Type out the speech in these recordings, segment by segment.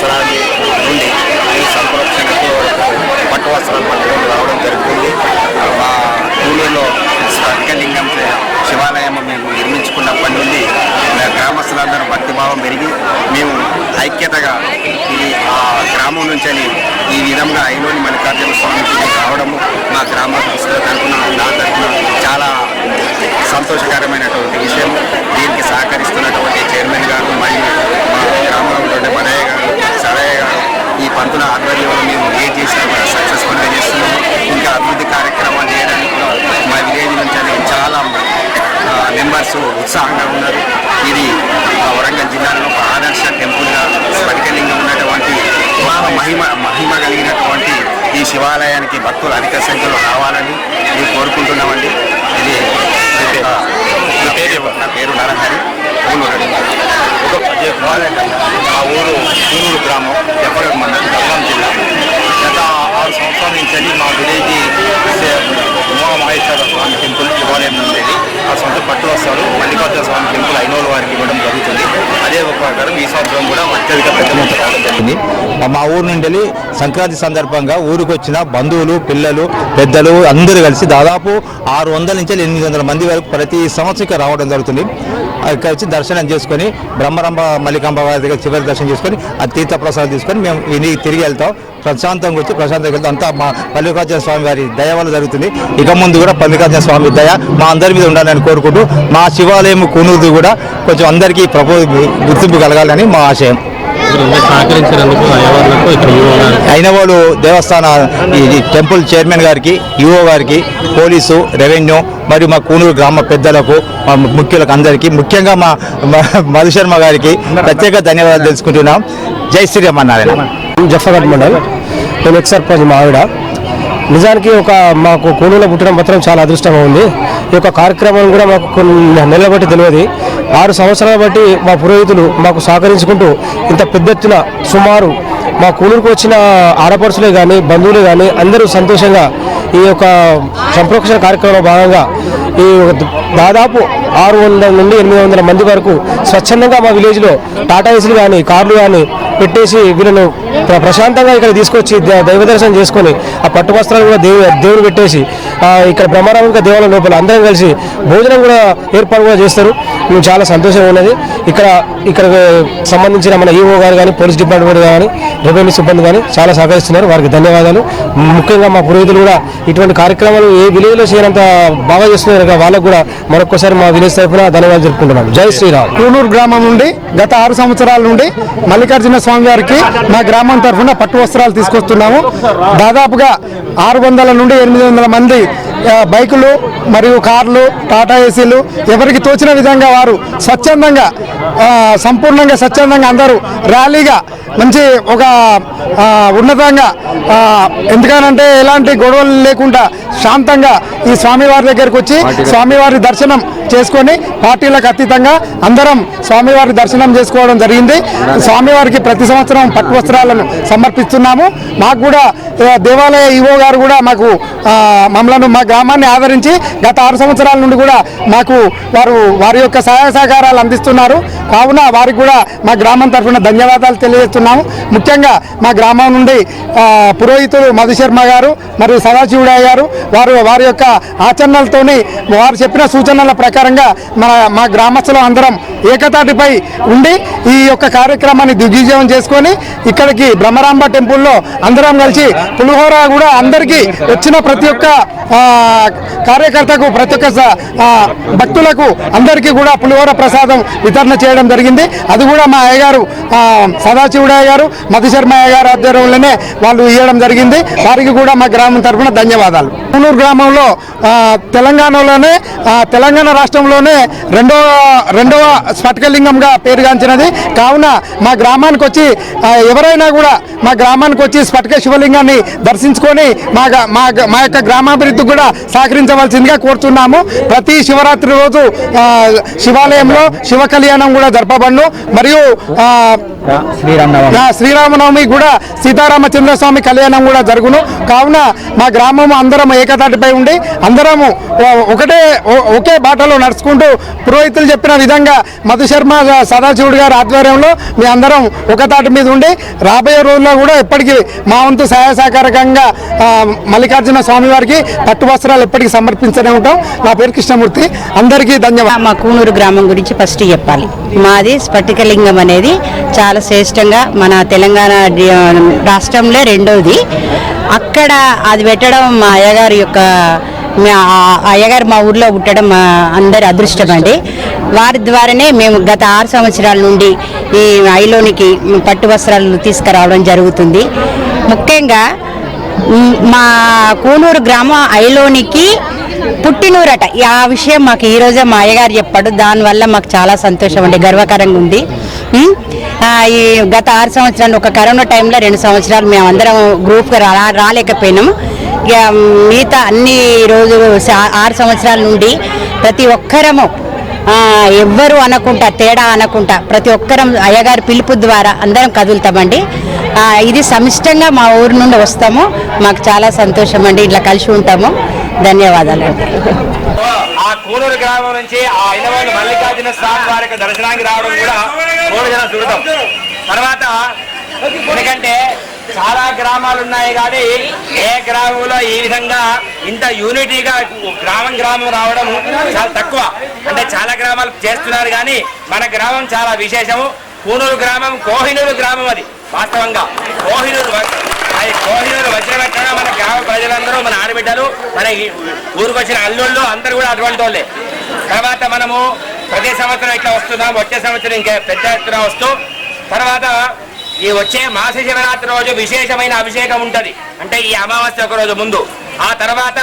సంవత్సరాన్ని నుండి ఈ సంప్రోక్షణకు పట్టు వస్త్రాలు పట్టుకొని రావడం జరుగుతుంది. మా ఊళ్ళో స్వర్గలింగం శివాలయం మేము నిర్మించుకున్నప్పటి నుండి మా గ్రామస్తులందరూ భక్తిభావం పెరిగి మేము ఐక్యతగా ఈ ఆ గ్రామం నుంచి ఈ విధంగా ఐలోని మల్లికార్జున స్వామి రావడము మా గ్రామస్తుల తరఫున నా తరఫున చాలా సంతోషకరమైనటువంటి విషయం దీనికి సహకరిస్తున్నటువంటి చైర్మన్ గారు మరియు మా గ్రామంలో ఉన్నటువంటి మనయ్య గారు సరయ్య గారు ఈ పంతుల ఆధ్వర్యంలో మేము ఏ చేసినా కూడా సక్సెస్ఫుల్గా చేస్తున్నాము ఇంకా అభివృద్ధి కార్యక్రమాలు చేయడానికి కూడా మా విలేజ్ నుంచి అనేది చాలా మెంబర్స్ ఉత్సాహంగా ఉన్నారు ఇది ఆ వరంగల్ జిల్లాలో ఒక ఆదర్శ టెంపుల్గా స్ఫటికలింగం ఉన్నటువంటి బాగా మహిమ మహిమ కలిగినటువంటి ఈ శివాలయానికి భక్తులు అధిక సంఖ్యలో రావాలని మేము కోరుకుంటున్నామండి. ఇది నా పేరు నా పేరు నరహరి ఊనూరు మా ఊరు కూనూరు గ్రామం ఎప్పటి మండలం జిల్లా. గత ఆరు సంవత్సరాల నుంచి మా విలేజ్ వెంకటేశ్వర స్వామి టెంపుల్ శివాలయం ఉండేది ఆ సొంత పట్టు వస్తారు. మల్లికార్జున స్వామి టెంపుల్ ఐనోల వారికి ఇవ్వడం జరుగుతుంది. అదే ప్రకారం ఈ సంవత్సరం కూడా అత్యధిక పెద్ద జరిగింది మా ఊరు నుండి సంక్రాంతి సందర్భంగా ఊరికి వచ్చిన బంధువులు పిల్లలు పెద్దలు అందరూ కలిసి దాదాపు ఆరు వందల నుంచి ఎనిమిది వందల మంది వరకు ప్రతి సంవత్సరం రావడం జరుగుతుంది. ఇక్కడ వచ్చి దర్శనం చేసుకొని బ్రహ్మరంభ మల్లికాంబ వారి దగ్గర చివరి దర్శనం చేసుకొని ఆ తీర్థ ప్రసాదం తీసుకొని మేము ఇంటికి తిరిగి వెళ్తాం. ప్రశాంతంగా వచ్చి ప్రశాంతంగా వెళ్తాం. అంతా మా మల్లికార్జున స్వామి వారి దయ వల్ల జరుగుతుంది. ఇక ముందు కూడా మల్లికార్జున స్వామి దయ మా అందరి మీద ఉండాలని కోరుకుంటూ మా శివాలయం కూనూరు కూడా కొంచెం అందరికీ ప్రభు గుర్తింపు కలగాలని మా ఆశయం. అయిన వాళ్ళు దేవస్థాన టెంపుల్ చైర్మన్ గారికి ఈఓ గారికి పోలీసు రెవెన్యూ మరియు మా కూనూరు గ్రామ పెద్దలకు మా ముఖ్యులకు అందరికీ ముఖ్యంగా మా మధుశర్మ గారికి ప్రత్యేక ధన్యవాదాలు తెలుసుకుంటున్నాం. జై శ్రీరామన్నారాయణ జఫర్గఢ్ మండల్. నేను ఎక్స్ సర్పంచ్ మా ఆవిడ. నిజానికి ఒక మాకు కూలీలో పుట్టడం మాత్రం చాలా అదృష్టంగా ఉంది. ఈ యొక్క కార్యక్రమం కూడా మాకు కొన్ని నెలల బట్టి తెలియదు. ఆరు సంవత్సరాల బట్టి మా పురోహితులు మాకు సహకరించుకుంటూ ఇంత పెద్ద ఎత్తున సుమారు మా కూలూరుకు వచ్చిన ఆడపడుచులే కానీ బంధువులు కానీ అందరూ సంతోషంగా ఈ యొక్క సంప్రోక్షణ కార్యక్రమంలో భాగంగా ఈ దాదాపు ఆరు వందల నుండి ఎనిమిది వందల మంది వరకు స్వచ్ఛందంగా మా విలేజ్లో టాటా ఏసీలు కానీ కార్లు కానీ పెట్టేసి వీళ్ళను ప్ర- ప్రశాంతంగా ఇక్కడ తీసుకొచ్చి దైవ దర్శనం చేసుకొని ఆ పట్టు వస్త్రాలు కూడా దేవు దేవుడు పెట్టేసి ఇక్కడ బ్రహ్మారామిక దేవాలయం లోపల అందరం కలిసి భోజనం కూడా ఏర్పాటు కూడా చేస్తారు. మేము చాలా సంతోషంగా ఉన్నది. ఇక్కడ ఇక్కడ సంబంధించిన మన ఈఓ గారు కానీ పోలీస్ డిపార్ట్మెంట్ కానీ రెవెన్యూ సిబ్బంది కానీ చాలా సహకరిస్తున్నారు. వారికి ధన్యవాదాలు. ముఖ్యంగా మా పురోహితులు కూడా ఇటువంటి కార్యక్రమాలు ఏ విలేజ్లో చేయనంత బాగా చేస్తున్నారు వాళ్ళకు కూడా మరొకసారి మా విలేజ్ తరఫున ధన్యవాదాలు చెప్పుకుంటున్నాం జై శ్రీరామ్. కూలూరు గ్రామం నుండి గత ఆరు సంవత్సరాల నుండి మల్లికార్జున స్వామి వారికి మా గ్రామం తరఫున పట్టు వస్త్రాలు తీసుకొస్తున్నాము. దాదాపుగా ఆరు వందల నుండి ఎనిమిది వందల మంది Yes. బైకులు మరియు కార్లు టాటా ఏసీలు ఎవరికి తోచిన విధంగా వారు స్వచ్ఛందంగా సంపూర్ణంగా స్వచ్ఛందంగా అందరూ ర్యాలీగా మంచి ఒక ఉన్నతంగా ఎందుకనంటే ఎలాంటి గొడవలు లేకుండా శాంతంగా ఈ స్వామివారి దగ్గరికి వచ్చి స్వామివారి దర్శనం చేసుకొని పార్టీలకు అతీతంగా అందరం స్వామివారి దర్శనం చేసుకోవడం జరిగింది. స్వామివారికి ప్రతి సంవత్సరం పట్టు వస్త్రాలను సమర్పిస్తున్నాము. మాకు కూడా దేవాలయ ఈవో గారు కూడా మాకు మమ్మలను మా గ్రామాన్ని ఆదరించి గత ఆరు సంవత్సరాల నుండి కూడా మాకు వారు వారి యొక్క సహాయ సహకారాలు అందిస్తున్నారు. కావున వారికి కూడా మా గ్రామం తరఫున ధన్యవాదాలు తెలియజేస్తున్నాము. ముఖ్యంగా మా గ్రామం నుండి పురోహితులు మధుశర్మ గారు మరియు సదాశివుడయ్య గారు వారు వారి యొక్క ఆచరణలతోని వారు చెప్పిన సూచనల ప్రకారంగా మన మా గ్రామస్తులు అందరం ఏకతాటిపై ఉండి ఈ యొక్క కార్యక్రమాన్ని దిగ్విజయం చేసుకొని ఇక్కడికి బ్రహ్మరాంబ టెంపుల్లో అందరం కలిసి పులిహోర కూడా అందరికీ వచ్చిన ప్రతి ఒక్క ఆ, కార్యకర్తకు ప్రతి ఒక్క స- భక్తులకు అందరికీ కూడా పులిహోర ప్రసాదం వితరణ చేయడం జరిగింది. అది కూడా మా అయ్యగారు సదాశివుడయ్య గారు మధుశర్మ అయ్య గారు ఆధ్వర్యంలోనే వాళ్ళు ఇవ్వడం జరిగింది. వారికి కూడా మా గ్రామం తరఫున ధన్యవాదాలు. పూనూరు గ్రామంలో తెలంగాణలోనే తెలంగాణ రాష్ట్రంలోనే రెండవ రెండవ స్ఫటికలింగంగా పేరుగాంచినది. కావున మా గ్రామానికి వచ్చి ఎవరైనా కూడా మా గ్రామానికి వచ్చి స్ఫటిక శివలింగాన్ని దర్శించుకొని మా మా మా యొక్క గ్రామాభివృద్ధికి కూడా సహకరించవలసిందిగా కోరుతున్నాము. ప్రతి శివరాత్రి రోజు శివాలయంలో శివ కళ్యాణం కూడా జరపబడును. మరియు శ్రీరామనవమి నా శ్రీరామనవమి కూడా సీతారామచంద్ర స్వామి కళ్యాణం కూడా జరుగును. కావున మా గ్రామం అందరం ఏకతాటిపై ఉండి అందరము ఒకటే ఒకే బాటలో నడుచుకుంటూ పురోహితులు చెప్పిన విధంగా మధు శర్మ సదాశివుడు గారి ఆధ్వర్యంలో మీ అందరం ఒక తాటి మీద ఉండి రాబోయే రోజుల్లో కూడా ఎప్పటికీ మా వంతు సహాయ సహకారకంగా మల్లికార్జున స్వామి వారికి పట్టు వస్త్రాలు ఎప్పటికీ సమర్పించనే ఉంటాం. నా పేరు కృష్ణమూర్తి. అందరికీ ధన్యవాదాలు. మా కూనూరు గ్రామం గురించి ఫస్ట్ చెప్పాలి. మాది స్ఫటికలింగం అనేది చాలా శ్రేష్టంగా మన తెలంగాణ రాష్ట్రంలో రెండవది అక్కడ అది పెట్టడం మా అయ్యగారి యొక్క మా అయ్యగారు మా ఊర్లో పుట్టడం అందరి అదృష్టం అండి. వారి ద్వారానే మేము గత ఆరు సంవత్సరాల నుండి ఈ ఐలోనికి పట్టు వస్త్రాలు తీసుకురావడం జరుగుతుంది. ముఖ్యంగా మా కూనూరు గ్రామం ఐలోనికి పుట్టినూరట. ఆ విషయం మాకు ఈ రోజే మా అయ్యగారు చెప్పాడు. దానివల్ల మాకు చాలా సంతోషం అండి. గర్వకరంగా ఉంది. ఈ గత ఆరు సంవత్సరాలు ఒక కరోనా టైంలో రెండు సంవత్సరాలు మేము అందరం గ్రూప్గా రా రాలేకపోయినాము. ఇక మిగతా అన్ని రోజులు ఆరు సంవత్సరాల నుండి ప్రతి ఒక్కరము ఎవ్వరు అనకుండా తేడా అనకుండా ప్రతి ఒక్కరం అయ్యగారి పిలుపు ద్వారా అందరం కదులుతామండి. ఇది సమిష్టంగా మా ఊరు నుండి వస్తాము. మాకు చాలా సంతోషం అండి ఇట్లా కలిసి ఉంటాము. ధన్యవాదాలు ఆ కూనూరు గ్రామం నుంచి ఆ ఇనవాళ్ళు మల్లికార్జున స్వామి వారికి దర్శనానికి రావడం కూడా మూడు జనం చూడటం తర్వాత ఎందుకంటే చాలా గ్రామాలు ఉన్నాయి కానీ ఏ గ్రామంలో ఈ విధంగా ఇంత యూనిటీగా గ్రామం గ్రామం రావడం చాలా తక్కువ. అంటే చాలా గ్రామాలు చేస్తున్నారు కానీ మన గ్రామం చాలా విశేషము. కూనూరు గ్రామం కోహినూరు గ్రామం అది వాస్తవంగా. కోహినూరు వ- అది కోహినూరు వజ్రమెట్టగా మన గ్రామ ప్రజలందరూ మన ఆడబిడ్డలు మన ఊరికి వచ్చిన అల్లుళ్ళు అందరు కూడా అటువంటి వాళ్ళే. తర్వాత మనము ప్రతి సంవత్సరం ఇట్లా వస్తున్నాం వచ్చే సంవత్సరం ఇంకా పెద్ద ఎత్తున వస్తూ తర్వాత ఈ వచ్చే మాస శివరాత్రి రోజు విశేషమైన అభిషేకం ఉంటుంది. అంటే ఈ అమావాస్య ఒక రోజు ముందు. ఆ తర్వాత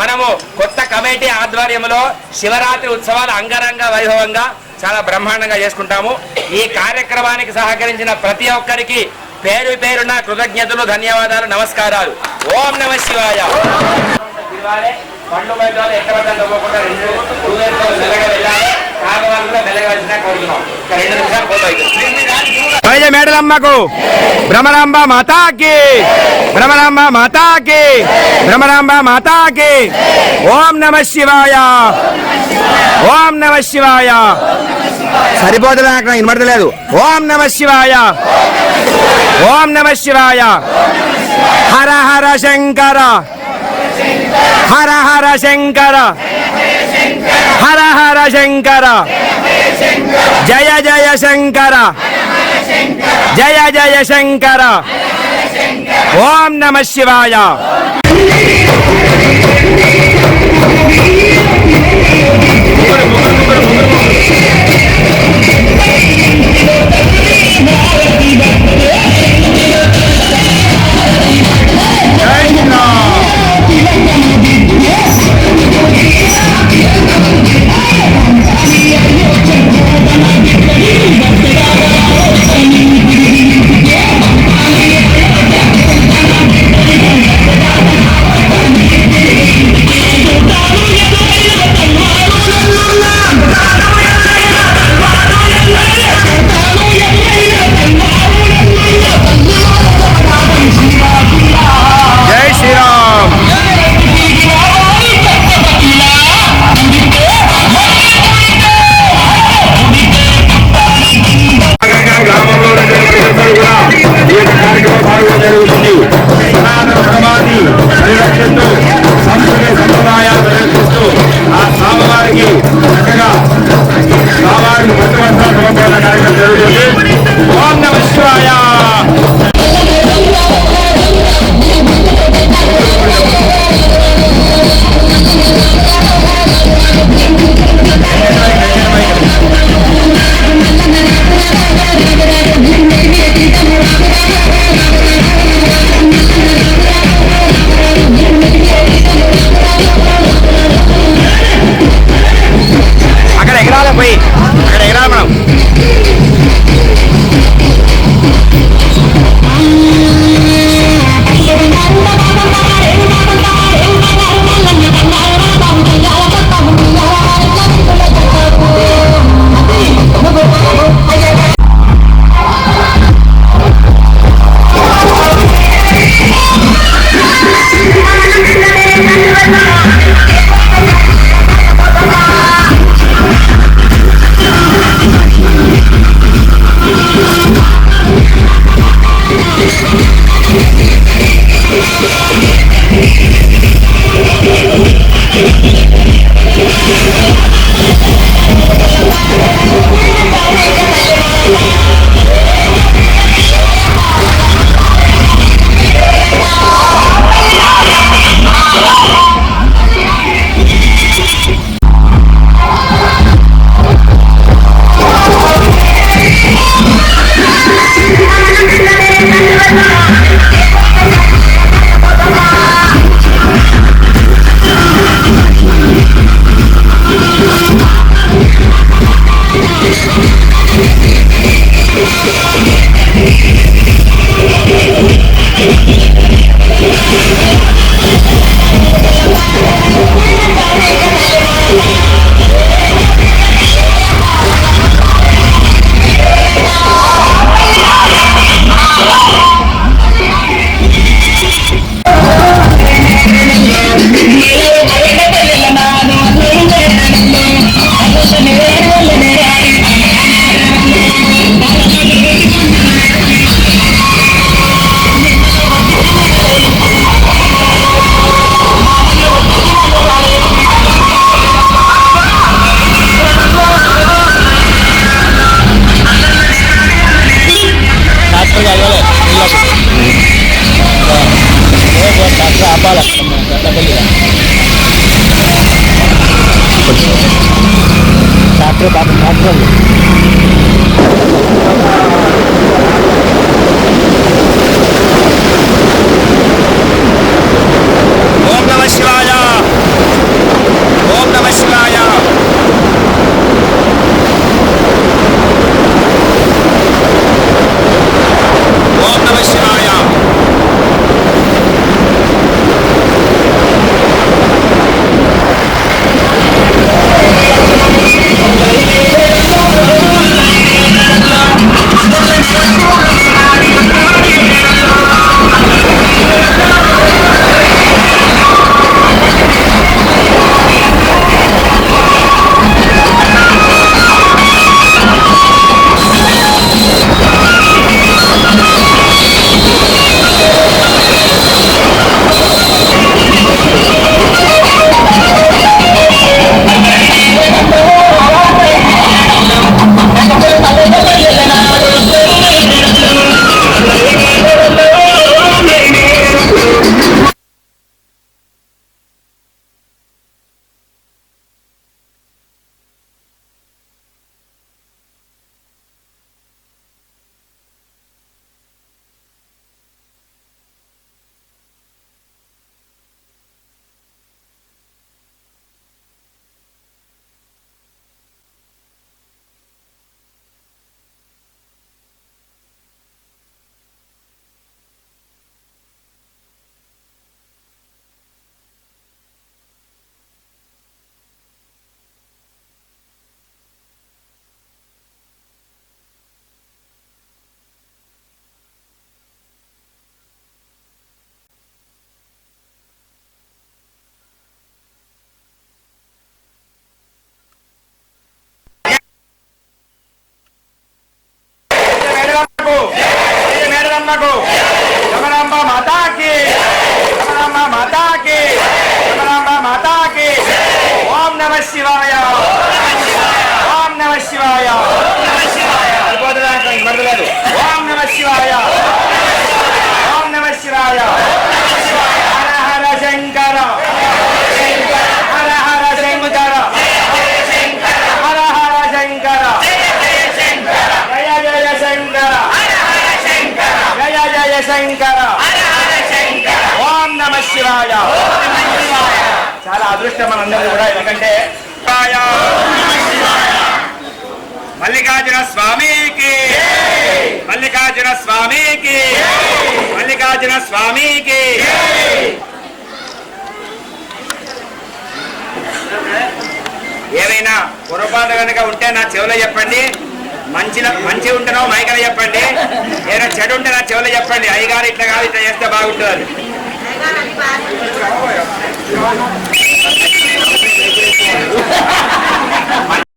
మనము కొత్త కమిటీ ఆధ్వర్యంలో శివరాత్రి ఉత్సవాలు అంగరంగ వైభవంగా చాలా బ్రహ్మాండంగా చేసుకుంటాము. ఈ కార్యక్రమానికి సహకరించిన ప్రతి ఒక్కరికి పేరు పేరున కృతజ్ఞతలు ధన్యవాదాలు నమస్కారాలు. ఓం నమ శివాయ. ఇవాళే పండ్లు బయట ఎక్కడ పడ్డా పోకుండా రెండు టూ వీలర్స్ మెల్లగా వెళ్ళాలి. కారు కూడా మెల్లగా వచ్చినా కోరుతున్నాం. రెండు నిమిషాలు మేడలమ్మకు. భ్రమరాంబ మాతాకి. భ్రమరాంబ మాతాకి. భ్రమరాంబ మాతాకి. ఓం నమ శివాయ. ఓం నమ శివాయ. సరిపోతుంది నాకు? వినబడతలేదు ఓం నమ శివాయ. ఓం నమ శివాయ. హర హర శంకర. हर हर शंकर। हर हर शंकर। जय जय शंकर। जय जय शंकर। ओम नमः शिवाय। Tá acabado, tá acabado, acabado. మేడరమ్మకు Ramanamba మాతాకి. రమణాంబ మాతాకి. రమణాంబ మాతాకి. ఓం నమ శివాయ. ఓం నమ శివాయ. మరదలేదు. ఓం నమ శివాయ ఓం నమ శివాయ హర హర శంకర హర హర శంకర హర హర శంకర జయ జయ శంకర జయ జయ శంకర ఓం నమ శివాయ చాలా అదృష్టం మనందరూ కూడా ఎందుకంటే మల్లికార్జున స్వామికి. మల్లికార్జున స్వామికి. మల్లికార్జున స్వామికి. ఏమైనా పొరపాటు కనుక ఉంటే నా చెవులో చెప్పండి. మంచి మంచి ఉంటేనో మైకన చెప్పండి. ఏదైనా చెడు ఉంటే నా చెవులో చెప్పండి. అయ్యగారు ఇట్లా కాదు ఇట్లా చేస్తే బాగుంటుంది. มาดูแลกัน